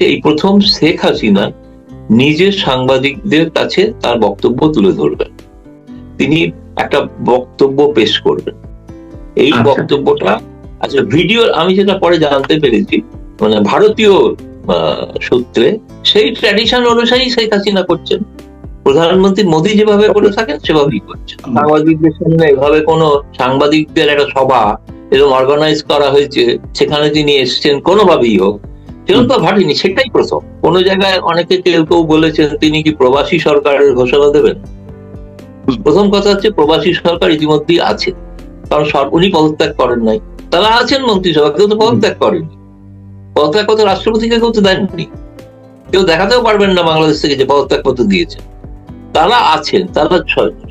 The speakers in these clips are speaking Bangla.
এই প্রথম শেখ হাসিনা নিজের সাংবাদিকদের কাছে তার বক্তব্য তুলে ধরবেন তিনি একটা বক্তব্য পেশ করবেন এই আচ্ছা। বক্তব্যটা আচ্ছা ভিডিও আমি যেটা পরে জানতে পেরেছি মানে ভারতীয় সূত্রে সেই ট্র্যাডিশন অনুযায়ী শেখ হাসিনা করছেন প্রধানমন্ত্রী মোদী যেভাবে করে থাকেন সেভাবেই করছেন। সাংবাদিকদের সামনে এভাবে কোনো সাংবাদিকদের একটা সভা এরকম অর্গানাইজ করা হয়েছে সেখানে তিনি এসছেন কোনোভাবেই হোক সেরকম তো ঘটেনি সেটাই প্রথম কোন জায়গায় অনেকে কেউ কেউ বলেছেন, তিনি কি প্রবাসী সরকারের ঘোষণা দেবেন? প্রথম কথা হচ্ছে, প্রবাসী সরকার ইতিমধ্যেই আছে। কারণ উনি পদত্যাগ করেন নাই। তারা আছেন মন্ত্রিসভা, কেউ তো পদত্যাগ করেনি। পদত্যাগ পত্র রাষ্ট্রপতিকে কেউ তো দেননি। কেউ দেখাতেও পারবেন না বাংলাদেশ থেকে যে পদত্যাগ পত্র দিয়েছে। তারা আছেন, তারা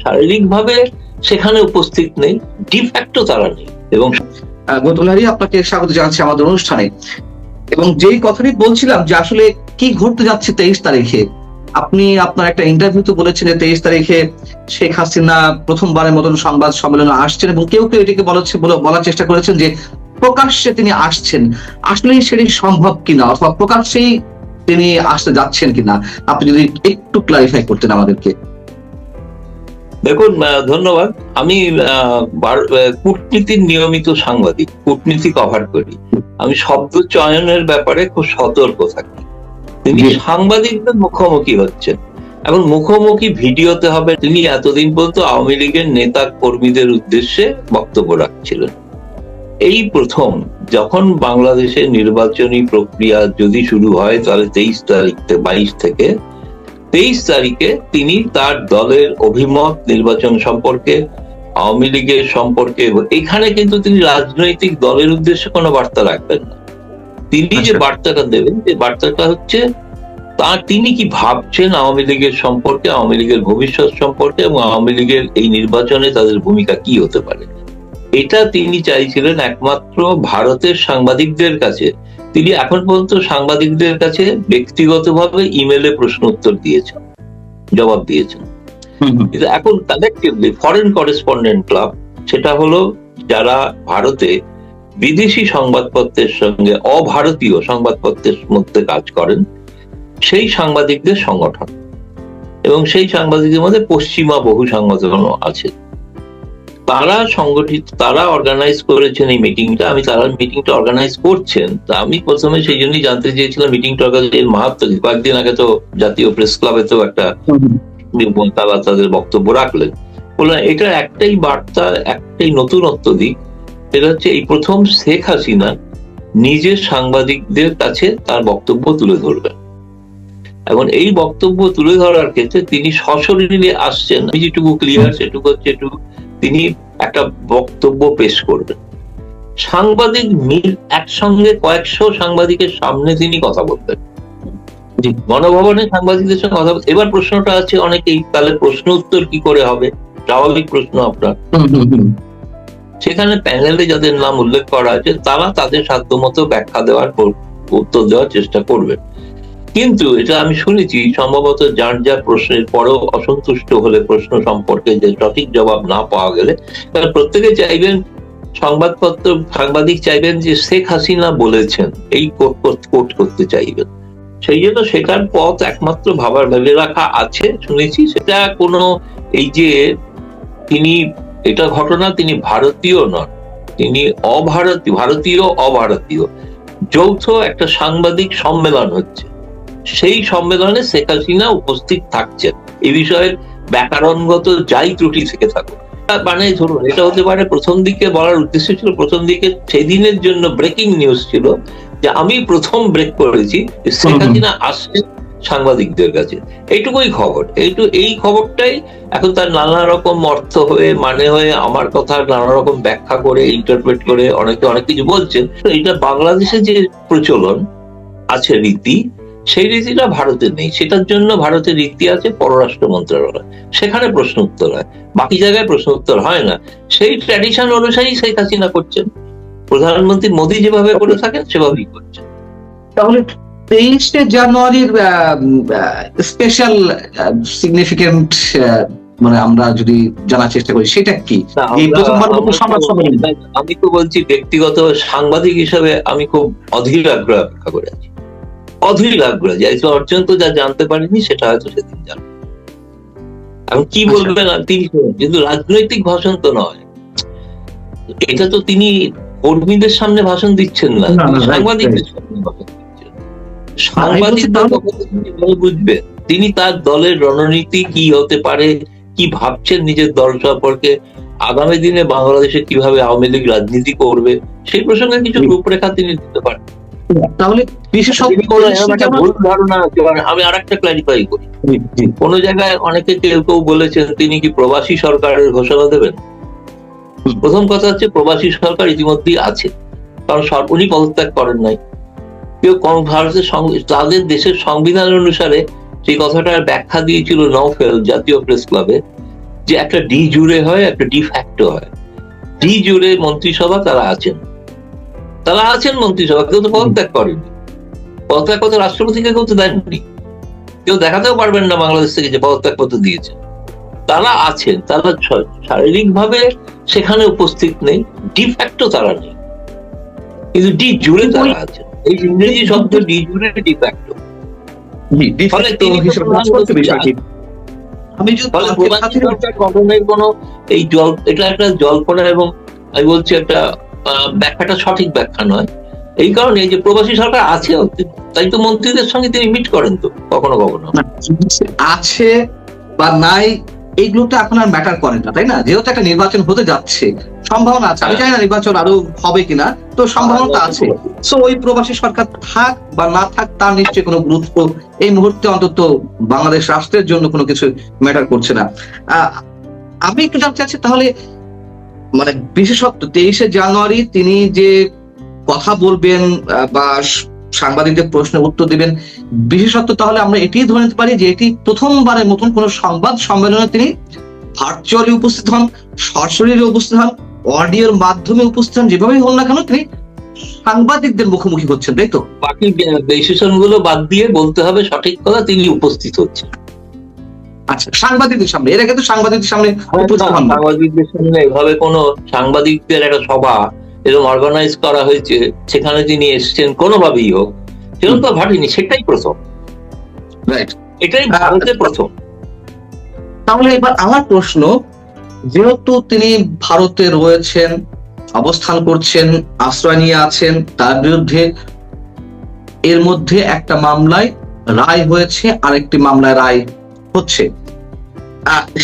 শারীরিক ভাবে সেখানে উপস্থিত নেই ডিফ্যাক্টো তারা নেই। এবং গৌতম আপনাকে স্বাগত জানাচ্ছি আমাদের অনুষ্ঠানে। এবং যেই কথাটি বলছিলাম যে আসলে কি ঘটতে যাচ্ছে তেইশ তারিখে, আপনি আপনার একটা ইন্টারভিউতে বলেছেন তেইশ তারিখে শেখ হাসিনা প্রথমবারের মতন সংবাদ সম্মেলনে আসছেন এবং কেউ কেউ এটিকে বলাচ্ছে বলে- বলার চেষ্টা করেছেন যে প্রকাশ্যে তিনি আসছেন। আসলে সেটি সম্ভব কিনা অথবা প্রকাশ্যেই তিনি আসতে যাচ্ছেন কিনা? আপনি যদি একটু ক্লারিফাই করতেন আমাদেরকে। দেখুন ধন্যবাদ। আমি কূটনীতির নিয়মিত সাংবাদিক কূটনীতি কভার করি। আমি শব্দ চয়নের ব্যাপারে খুব সতর্ক থাকি। তিনি সাংবাদিকদের মুখোমুখি হচ্ছেন। এখন মুখোমুখি ভিডিওতে হবে তিনি এতদিন পর্যন্ত আওয়ামী লীগের নেতা কর্মীদের উদ্দেশ্যে বক্তব্য রাখছিলেন। এই প্রথম যখন বাংলাদেশে নির্বাচনী প্রক্রিয়া যদি শুরু হয় তাহলে তেইশ তারিখ থেকে বাইশ থেকে তেইশ তারিখে তিনি তার দলের অভিমত নির্বাচন সম্পর্কে আওয়ামী লীগের সম্পর্কে এখানে কিন্তু তিনি রাজনৈতিক দলের উদ্দেশ্যে কোনো বার্তা রাখবেন না তিনি যে আচ্ছা। বার্তাটা দেবেন যে বার্তাটা হচ্ছে তা তিনি কি ভাবছেন আওয়ামী লীগের সম্পর্কে আওয়ামী লীগের ভবিষ্যৎ সম্পর্কে এবং আওয়ামী লীগের এই নির্বাচনে তাদের ভূমিকা কি হতে পারে এটা তিনি চাইছিলেন একমাত্র ভারতের সাংবাদিকদের কাছে তিনি এখন পর্যন্ত সাংবাদিকদের কাছে ব্যক্তিগতভাবে ইমেলে প্রশ্ন উত্তর দিয়েছেন জবাব দিয়েছেন। কিন্তু এখন কালেকটিভলি ফরেন করেসপন্ডেন্ট ক্লাব সেটা হলো যারা ভারতে বিদেশি সংবাদপত্রের সঙ্গে অভারতীয় সংবাদপত্রের মধ্যে কাজ করেন সেই সাংবাদিকদের সংগঠন। এবং সেই সাংবাদিকদের মধ্যে পশ্চিমা বহু সংগঠনও আছে। তারা সংগঠিত, তারা অর্গানাইজ করেছেন এই মিটিংটা আমি তারা মিটিংটা অর্গানাইজ করছেন। তা আমি প্রথমে সেই জন্যই জানতে চেয়েছিলাম মিটিংটা অর্গানাইজ মাহাত্ম কয়েকদিন আগে তো জাতীয় প্রেস ক্লাবে তো একটা তারা তাদের বক্তব্য রাখলেন। বললেন, এটা একটাই বার্তা, একটাই নতুনত্ব দিক, সেটা হচ্ছে এই প্রথম শেখ হাসিনা নিজের সাংবাদিকদের কাছে তার বক্তব্য তুলে ধরবেন এখন এই বক্তব্য তুলে ধরার ক্ষেত্রে তিনি সশরীরে আসছেন। যেটুকু ক্লিয়ার সেটুকু হচ্ছে তিনি একটা বক্তব্য পেশ করবেন। সাংবাদিক মিল একসঙ্গে কয়েকশো সাংবাদিকের সামনে তিনি কথা বলতেন। গণভবনে সাংবাদিকদের সঙ্গে কথা এবার প্রশ্নটা আছে অনেকেই তাহলে প্রশ্ন উত্তর কি করে হবে? স্বাভাবিক প্রশ্ন আপনার। সেখানে প্যানেলে যাদের নাম উল্লেখ করা আছে তারা তাদের সাধ্যমতো ব্যাখ্যা দেওয়ার উত্তর দেওয়ার চেষ্টা করবেন। কিন্তু এটা আমি শুনেছি, সম্ভবত যার যার প্রশ্নের পরেও অসন্তুষ্ট হলে প্রশ্ন সম্পর্কে যে সঠিক জবাব না পাওয়া গেলে তারা প্রত্যেকে চাইবেন, সংবাদপত্র, সাংবাদিক চাইবেন যে শেখ হাসিনা বলেছেন, এই কোট করতে চাইবেন। সেই জন্য শেখার পথ একমাত্র ভাবার ভেবে রাখা আছে, শুনেছি। সেটা কোনো, এই যে তিনি, এটা ঘটনা তিনি ভারতীয় নন, তিনি অভারতীয়, ভারতীয় অভারতীয়। যৌথ একটা সাংবাদিক সম্মেলন হচ্ছে। সেই সম্মেলনে শেখ হাসিনা উপস্থিত থাকছেন। এই বিষয়ের ব্যাকরণগত যাই ত্রুটি থেকে থাকুক। মানে ধরুন এটা হতে পারে প্রথম দিকে বলার উদ্দেশ্য ছিল প্রথম দিকে সেদিনের জন্য ব্রেকিং নিউজ ছিল যে আমি প্রথম ব্রেক করেছি শেখ। হাসিনা আসছে সাংবাদিকদের কাছে। এইটুকুই খবর। এইটু এই খবরটাই এখন তার নানা রকম অর্থ হয়ে মানে হয়ে আমার কথা নানা রকম ব্যাখ্যা করে ইন্টারপ্রেট করে অনেকে অনেক কিছু বলছেন। তো এটা বাংলাদেশে যে প্রচলন আছে রীতি সেই রীতিটা ভারতে নেই। সেটার জন্য ভারতের রীতি আছে পররাষ্ট্র মন্ত্রণালয়। সেখানে প্রশ্ন উত্তর হয়। বাকি জায়গায় প্রশ্ন উত্তর হয় না। সেই ট্র্যাডিশন অনুযায়ী শেখ হাসিনা করছেন। প্রধানমন্ত্রী মোদী যেভাবে করে থাকেন সেভাবেই করছেন। তাহলে তেইশে জানুয়ারির স্পেশাল সিগনিফিকেন্ট মানে আমরা যদি জানার চেষ্টা করি সেটা কি। আমি তো বলছি ব্যক্তিগত সাংবাদিক হিসাবে আমি খুব অধীর আগ্রহ অপেক্ষা করে আছি। অধীর আগ্রহ যে এই পর্যন্ত যা জানতে পারেনি সেটা হয়তো সেদিন জানবে। এখন কি আচ্ছা। বলবেন তিনি কিন্তু রাজনৈতিক ভাষণ তো নয়। এটা তো তিনি কর্মীদের সামনে ভাষণ দিচ্ছেন না সাংবাদিকদের সামনে ভাষণ দিচ্ছেন। সাংবাদিকদের বুঝবেন। তিনি তার দলের রণনীতি কি হতে পারে কি ভাবছেন নিজের দল সম্পর্কে আগামী দিনে বাংলাদেশে কীভাবে আওয়ামী লীগ রাজনীতি করবে সেই প্রসঙ্গে কিছু রূপরেখা তিনি দিতে পারেন। তাহলে বিশেষজ্ঞ কোনো ভুল ধারণা মানে আমি আর একটা ক্লারিফাই করি কোন জায়গায় অনেকে কেউ কেউ বলেছেন তিনি কি প্রবাসী সরকারের ঘোষণা দেবেন? প্রথম কথা হচ্ছে প্রবাসী সরকার ইতিমধ্যেই আছে কারণ উনি পদত্যাগ করেন নাই। কেউ ভারতের তাদের দেশের সংবিধান অনুসারে সেই কথাটার ব্যাখ্যা দিয়েছিল নৌফেল জাতীয় প্রেস ক্লাবে যে একটা ডি জুড়ে হয় একটা ডি ফ্যাক্টো হয়। ডি জুড়ে মন্ত্রিসভা তারা আছেন। তারা আছেন মন্ত্রিসভা কেউ তো পদত্যাগ করেনি। পদত্যাগ পত্র রাষ্ট্রপতিকে কেউ তো দেননি। কেউ দেখাতেও পারবেন না বাংলাদেশ থেকে যে পদত্যাগ পত্র দিয়েছে। তারা আছেন তারা শারীরিক ভাবে সেখানে উপস্থিত নেই ডিফ্যাক্টো তারা নেই। কিন্তু ডি জুড়ে তারা আছেন। এই ইংরেজি শব্দ ডি জুড়ে ডিফ্যাক্টো আমি যদি কোনো এই জল এটা একটা জল্পনা এবং আমি বলছি একটা ব্যাখ্যাটা সঠিক ব্যাখ্যা নয়। এই কারণে এই যে প্রবাসী সরকার আছে তাই তো মন্ত্রীদের সঙ্গে তিনি মিট করেন তো কখনো কখনো। আছে বা নাই এইগুলো তো এখন আর ম্যাটার করে না তাই না? যেহেতু একটা নির্বাচন হতে যাচ্ছে সম্ভাবনা আছে। আমি জানি না নির্বাচন আরও হবে কিনা তো সম্ভাবনা আছে। সো ওই প্রবাসী সরকার থাক বা না থাক তার নিশ্চয়ই কোনো গুরুত্ব এই মুহূর্তে অন্তত বাংলাদেশ রাষ্ট্রের জন্য কোনো কিছু ম্যাটার করছে না। আহ, আমি একটু জানতে চাচ্ছি তাহলে মানে বিশেষত্ব, তেইশে জানুয়ারি তিনি যে কথা বলবেন বা সাংবাদিকদের প্রশ্নের উত্তর দিবেন, বিশেষত্ব তাহলে আমরা এটি ধরে নিতে পারি যে এটি প্রথমবারের মতন কোন সংবাদ সম্মেলনে তিনি ভার্চুয়ালি উপস্থিত হন সরাসরি উপস্থিত হন, অডিওর মাধ্যমে উপস্থিত হন, যেভাবেই হন না কেন তিনি সাংবাদিকদের মুখোমুখি হচ্ছেন, তাই তো? বাকি ডিসিশনগুলো বাদ দিয়ে বলতে হবে সঠিক কথা, তিনি উপস্থিত হচ্ছেন। আচ্ছা সাংবাদিকদের সামনে এর আগে তো সাংবাদিকদের সামনে সাংবাদিকদের সামনে এভাবে কোনো সাংবাদিকদের একটা সভা এরকম অর্গানাইজ করা হয়েছে সেখানে তিনি এসেছেন কোনোভাবেই হোক সেরকম তো ঘটেনি সেটাই প্রথম. এটাই প্রথম। তাহলে এবার আমার প্রশ্ন যেহেতু তিনি ভারতে রয়েছেন অবস্থান করছেন আশ্রয় নিয়ে আছেন তার বিরুদ্ধে এর মধ্যে একটা মামলায় রায় হয়েছে আরেকটি মামলায় রায় হচ্ছে।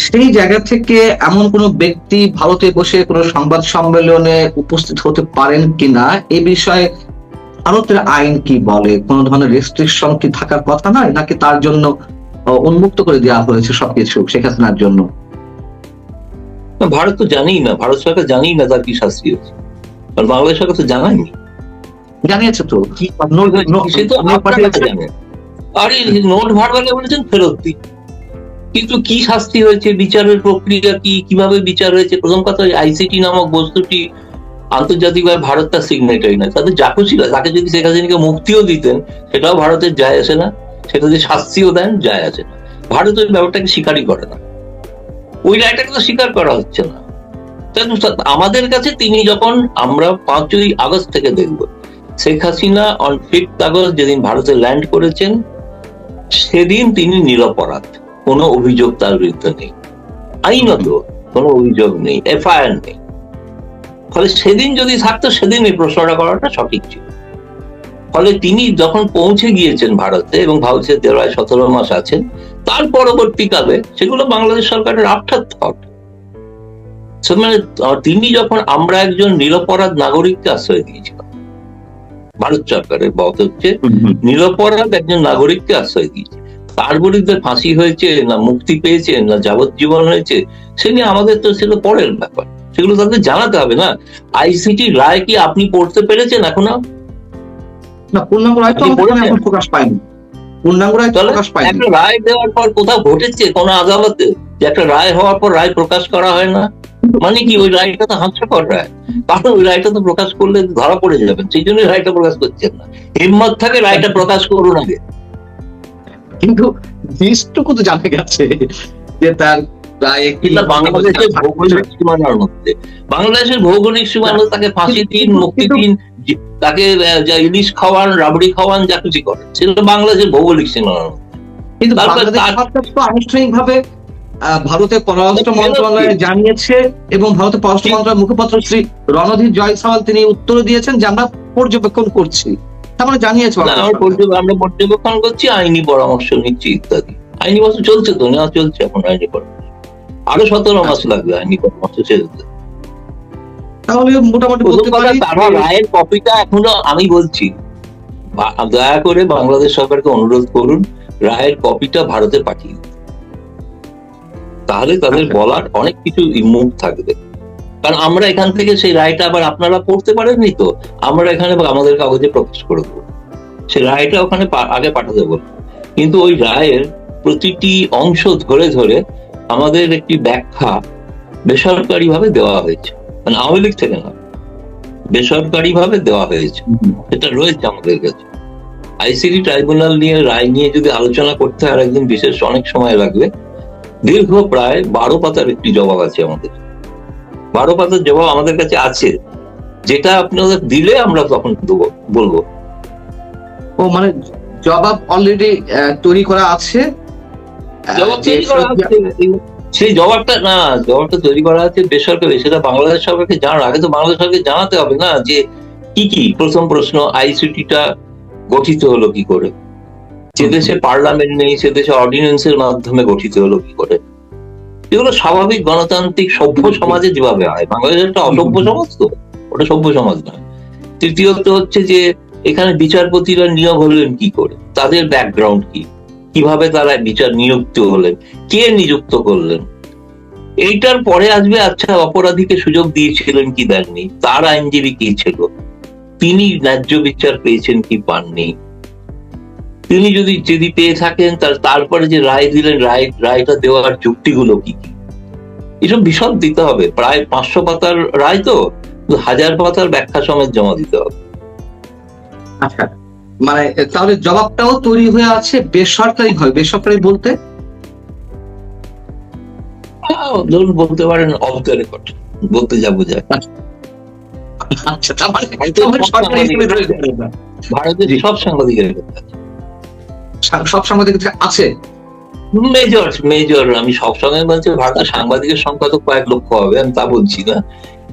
সেই জায়গা থেকে এমন কোনো ব্যক্তি ভারতে বসে কোনো সংবাদ সম্মেলনে উপস্থিত হতে পারেন কিনা? এই বিষয়ে ভারতের আইন কি বলে? কোন ধরনের রেস্ট্রিকশন কি থাকার কথা নয়? নাকি তার জন্য উন্মুক্ত করে দেওয়া হয়েছে সবকিছু শেখ হাসিনার জন্য? ভারত তো জানেই না। ভারত সরকার জানেই না তার কি শাস্তি হচ্ছে আর বাংলাদেশ সরকার তো জানায়নি। জানিয়েছে তো। সে তো আরে নোট ভারবালে বলেছেন ফেরত দিন। কিন্তু কি শাস্তি হয়েছে? বিচারের প্রক্রিয়া কি? কীভাবে বিচার হয়েছে? প্রথম কথা আইসিটি নামক বস্তুটি আন্তর্জাতিকভাবে ভারত তার সিগনেটারি না তাদের যা খুশি তাকে যদি শেখ হাসিনাকে মুক্তিও দিতেন, সেটাও ভারতের যায় আসে না। সেটা যদি শাস্তিও দেন, যায় আসে না। ভারত ওই ব্যাপারটাকে স্বীকারই করে না। ওই রায়টাকে তো স্বীকার করা হচ্ছে না। আমাদের কাছে তিনি যখন আমরা পাঁচই আগস্ট থেকে দেখব, Sheikh Hasina on fifth August যেদিন ভারতে ল্যান্ড করেছেন, সেদিন তিনি নিরপরাধ। কোনো অভিযোগ তার বিরুদ্ধে নেই। আইনত কোনো অভিযোগ নেই এফআইআর নেই। ফলে সেদিন যদি থাকতো সেদিন এই প্রশ্নটা করাটা সঠিক ছিল। ফলে তিনি যখন পৌঁছে গিয়েছেন ভারতে এবং ভারতের দেড়ায় সতেরো মাস আছেন তার পরবর্তীকালে সেগুলো বাংলাদেশ সরকারের আফটার থট মানে তিনি যখন আমরা একজন নিরপরাধ নাগরিককে আশ্রয় দিয়েছিলাম ভারত সরকারের বধ হচ্ছে নিরপরাধ একজন নাগরিককে আশ্রয় দিয়েছে বিরুদ্ধে ফাঁসি হয়েছে না মুক্তি পেয়েছে না যাবজ্জীবন হয়েছে সে নিয়ে আমাদের তো সেগুলো পরের ব্যাপার। সেগুলো তাদের জানাতে হবে না। আইসিটি রায় কি আপনি পড়তে পেরেছেন এখনও? না পূর্ণাঙ্গ রায় তো? এখন প্রকাশ পায়নি। পূর্ণাঙ্গ রায় প্রকাশ পায়নি। একটা রায় দেওয়ার পর কোথাও ঘটেছে কোন আদালতে যে একটা রায় হওয়ার পর রায় প্রকাশ করা হয় না? মানে কি ওই রায়টা তো হাস্যকর রায়। কারণ ওই রায়টা তো প্রকাশ করলে ধরা পড়ে যাবেন। সেই জন্য রায়টা প্রকাশ করছেন না। হিম্মত থাকে রায়টা প্রকাশ করুন আগে। কিন্তু জিনিসটুকু তো জানা গেছে যে তার বাংলাদেশের ভৌগোলিক সীমানা তাকে ফাঁসি দিন কিন্তু- মুক্তি দিন তাকে যা ইলিশ খাওয়ান রাবড়ি খাওয়ান যা কিছু করেন সেটা বাংলাদেশের ভৌগোলিক সীমানা। কিন্তু আনুষ্ঠানিকভাবে আহ, ভারতের পররাষ্ট্র মন্ত্রণালয় জানিয়েছে এবং ভারতের পররাষ্ট্র মন্ত্রণালয়ের মুখপাত্র শ্রী রণধীর জয়সওয়াল তিনি উত্তর দিয়েছেন যে আমরা পর্যবেক্ষণ করছি। তার মানে জানিয়েছে না, আমরা পর্যবেক্ষণ- করছি আইনি পরামর্শ নিচ্ছি ইত্যাদি। আইনি পরামর্শ চলছে তো নেওয়া চলছে এখন আইনি পরামর্শ? আরও সতেরো মাস লাগবে আইনি পরামর্শ তাহলে মোটামুটি বলতে পারি তারা রায়ের কপিটা এখনও আমি বলছি। দয়া করে বাংলাদেশ সরকারকে অনুরোধ করুন রায়ের কপিটা ভারতে পাঠিয়ে তাহলে তাদের আচ্ছা। বলার অনেক কিছু মুখ থাকবে। কারণ আমরা এখান থেকে সেই রায়টা আবার আপনারা পড়তে পারেননি তো, আমরা এখানে আমাদের কাগজে প্রকাশ করে দেবো। সেই রায়টা ওখানে আগে পাঠাতে বলব কিন্তু ওই রায়ের প্রতিটি অংশ ধরে ধরে আমাদের একটি ব্যাখ্যা বেসরকারি ভাবে দেওয়া হয়েছে। মানে আওয়ামী লীগ থেকে না বেসরকারি ভাবে দেওয়া হয়েছে। এটা রয়েছে আমাদের কাছে। আইসিডি ট্রাইব্যুনাল নিয়ে, রায় নিয়ে যদি আলোচনা করতে হয় আর একদিন বিশেষ অনেক সময় লাগবে। দীর্ঘ প্রায় বারো পাতার একটি জবাব আছে আমাদের। বারো পাতার জবাব আমাদের কাছে আছে। যেটা আপনাদের দিলে আমরা তখন দেবো বলব। ও মানে জবাব অলরেডি তৈরি করা আছে। সেই জবাবটা না জবাবটা তৈরি করা আছে বেসরকারি সেটা বাংলাদেশ সরকারকে জানার আগে তো বাংলাদেশ সরকারকে জানাতে হবে না যে কি কি? প্রথম প্রশ্ন আইসিটিটা গঠিত হলো কি করে? যে দেশে পার্লামেন্ট নেই সে দেশে অর্ডিন্যান্সের মাধ্যমে গঠিত হলো কি করে? এগুলো স্বাভাবিক গণতান্ত্রিক সভ্য সমাজে যেভাবে হয়। বাংলাদেশ একটা অসভ্য সমাজ তো ওটা সভ্য সমাজ নয়। তৃতীয়ত হচ্ছে যে এখানে বিচারপতিরা নিয়োগ হলেন কি করে? তাদের ব্যাকগ্রাউন্ড কি? কীভাবে তারা বিচার নিযুক্ত হলেন? কে নিযুক্ত করলেন? এইটার পরে আসবে আচ্ছা অপরাধীকে সুযোগ দিয়েছিলেন কি দেননি? তার আইনজীবী কি ছিল? তিনি ন্যায্য বিচার পেয়েছেন কি পাননি? তিনি যদি যদি পেয়ে থাকেন তার তারপরে যে রায় দিলেন রায় রায়টা দেওয়ার যুক্তিগুলো কি? কি এসব বিশদ দিতে হবে। প্রায় পাঁচশো পাতার রায় তো হাজার পাতার ব্যাখ্যা সমেত জমা দিতে হবে। আচ্ছা মানে তাহলে জবাবটাও তৈরি হয়ে আছে বেসরকারি হয় বেসরকারি বলতে? ধরুন বলতে পারেন অফ দ্য রেকর্ড বলতে যা বোঝায়। আচ্ছা তার মানে সরকারি। ভারতের সব সাংবাদিকের সা- সব সাংবাদিক আছে মেজর মেজর আমি সবসময় বলছি ভারতের সাংবাদিকের সংখ্যা তো কয়েক লক্ষ হবে আমি তা বলছি না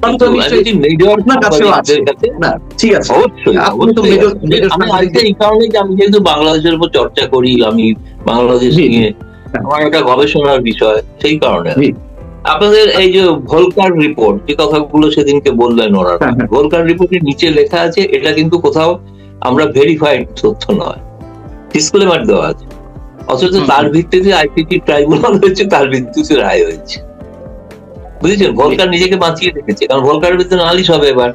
তাহলে তো নিশ্চয়ই মেজর আপনার কাছেও আছে। কাছে না ঠিক আছে অবশ্যই আপনি তো অবশ্যই major- আছে। major আমি সাংবাদিক। আজকে এই কারণে যে আমি যেহেতু বাংলাদেশের উপর চর্চা করি আমি বাংলাদেশ জি, জি। নিয়ে আমার একটা গবেষণার বিষয় সেই কারণে আপনাদের এই যে ভোলকার রিপোর্ট যে কথাগুলো সেদিনকে বললেন ওরা হ্যাঁ, হ্যাঁ। ভোলকার রিপোর্টের নিচে লেখা আছে এটা কিন্তু কোথাও আমরা ভেরিফাইড তথ্য নয় ডিসক্লেমার দেওয়া আছে। অথচ তার। ভিত্তিতে আইসিটি ট্রাইব্যুনাল হয়েছে তার ভিত্তিতে রায় হয়েছে। বুঝেছেন? ভোলকার নিজেকে বাঁচিয়ে রেখেছে। কারণ ভোলকারের ভিতরে নালিশ হবে এবার।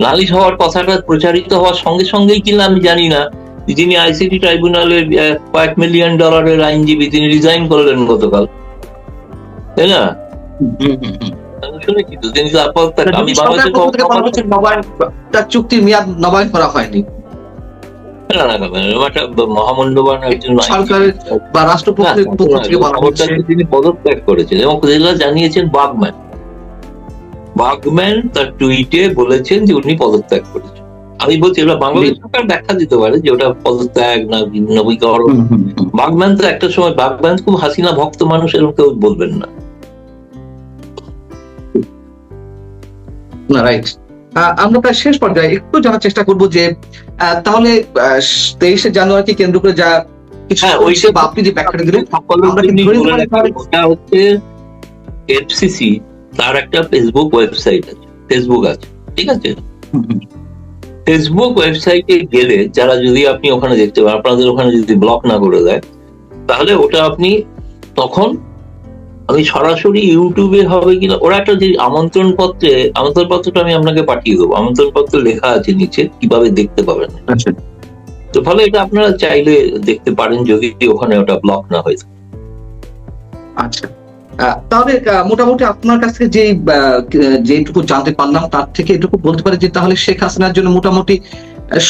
নালিশ হওয়ার কথাটা প্রচারিত হওয়ার সঙ্গে সঙ্গেই কিনা আমি জানি না। যিনি আইসিটি ট্রাইব্যুনালের কয়েক মিলিয়ন ডলারের আইনজীবী তিনি রিজাইন করলেন গতকাল। তাই না? আমি শুনেছি তো তিনি তার চুক্তির মেয়াদ নবায়ন করা হয়নি। না, না, না, না, একটা মহামূল্যবান একজন সরকারের বা রাষ্ট্রপক্ষের পক্ষ থেকে বলা হচ্ছে হচ্ছে তিনি পদত্যাগ করেছেন এবং যেগুলো জানিয়েছেন বাগম্যান। বাগম্যান তার টুইটে বলেছেন যে উনি পদত্যাগ করেছেন। আমি বলছি বাংলাদেশ সরকার দেখা দিতে পারে যে ওটা পদত্যাগ না নবীকরণ। বাগম্যান তো একটা সময় বাগম্যান খুব হাসিনা ভক্ত মানুষ এরকম কেউ বলবেন না। না রাইট আমরা প্রায় শেষ পর্যায়ে একটু জানার চেষ্টা করব যে তাহলে তেইশে জানুয়ারিকে কেন্দ্র করে যা কিছু হ্যাঁ, আপনি যে ব্যাখ্যাটা দিলেন ওটা হচ্ছে এফসিসি তার একটা ফেসবুক ওয়েবসাইট আছে ফেসবুক আছে ঠিক আছে? ফেসবুক ওয়েবসাইটে গেলে যারা যদি আপনি ওখানে দেখতে পান আপনাদের ওখানে যদি ব্লক না করে দেয় তাহলে ওটা আপনি তখন আমি সরাসরি ইউটিউবে হবে কিনা ওরা একটা যে আমন্ত্রণ পত্রে আমন্ত্রণ পত্রটা আমি আপনাকে পাঠিয়ে দেবো। আমন্ত্রণ পত্র লেখা আছে নিচে কীভাবে দেখতে পাবেন? আচ্ছা। তো ফলে এটা আপনারা চাইলে দেখতে পারেন যদি ওখানে ওটা ব্লক না হয়ে থাকে। আচ্ছা। তাহলে মোটামুটি আপনার কাছ যে যেটুকু জানতে পারলাম তার থেকে এটুকু বলতে পারি যে তাহলে শেখ হাসিনার জন্য মোটামুটি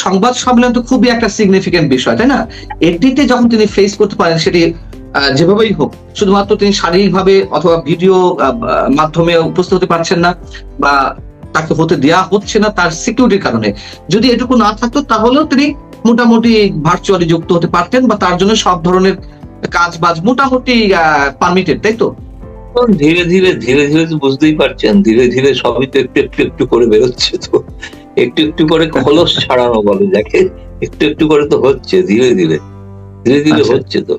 সংবাদ সম্মেলন তো খুবই একটা সিগনিফিকেন্ট বিষয় তাই না? এটিতে যখন তিনি ফেস করতে পারেন সেটি যেভাবেই হোক শুধুমাত্র তিনি শারীরিকভাবে অথবা ভিডিও মাধ্যমে উপস্থিত হতে পারছেন না বা তাকে হতে দেওয়া হচ্ছে না তার সিকিউরিটির কারণে। যদি এটুকু না থাকতো তাহলেও তিনি মোটামুটি ভার্চুয়ালি যুক্ত হতে পারতেন বা তার জন্য সব ধরনের কাজ বাজ মোটামুটি পারমিটেড তাই তো? ধীরে ধীরে ধীরে ধীরে তো বুঝতেই পারছেন ধীরে ধীরে সবই তো একটু একটু একটু করে বেরোচ্ছে তো। একটু একটু করে খলস ছাড়ানো বলে যাকে একটু একটু করে তো হচ্ছে ধীরে ধীরে। ধীরে ধীরে আচ্ছা। হচ্ছে তো।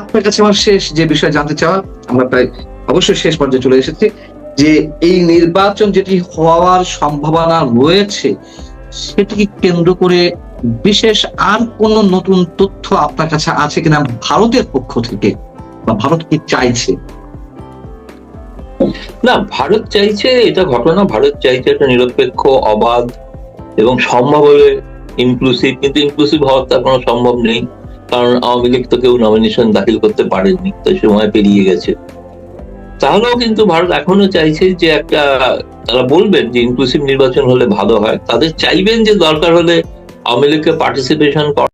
আপনার কাছে আমার শেষ যে বিষয় জানতে চাওয়া, আমরা প্রায় অবশ্যই শেষ পর্যায়ে চলে এসেছি, যে এই নির্বাচন যেটি হওয়ার সম্ভাবনা রয়েছে, সেটিকে কেন্দ্র করে বিশেষ আর কোন নতুন তথ্য আপনার কাছে আছে কিনা ভারতের পক্ষ থেকে, বা ভারত কি চাইছে? না, ভারত চাইছে এটা ঘটনা, ভারত চাইছে একটা নিরপেক্ষ, অবাধ এবং সম্ভব হলে ইনক্লুসিভ কিন্তু ইনক্লুসিভ হওয়ার তার কোনো সম্ভব নেই। কারণ আওয়ামী লীগ তো কেউ নমিনেশন দাখিল করতে পারেনি, তো সময় পেরিয়ে গেছে। তাহলেও কিন্তু ভারত এখনও চাইছে যে একটা, তারা বলবেন যে ইনক্লুসিভ নির্বাচন হলে ভালো হয়। তাদের চাইবেন যে দরকার হলে আওয়ামী লীগকে পার্টিসিপেশন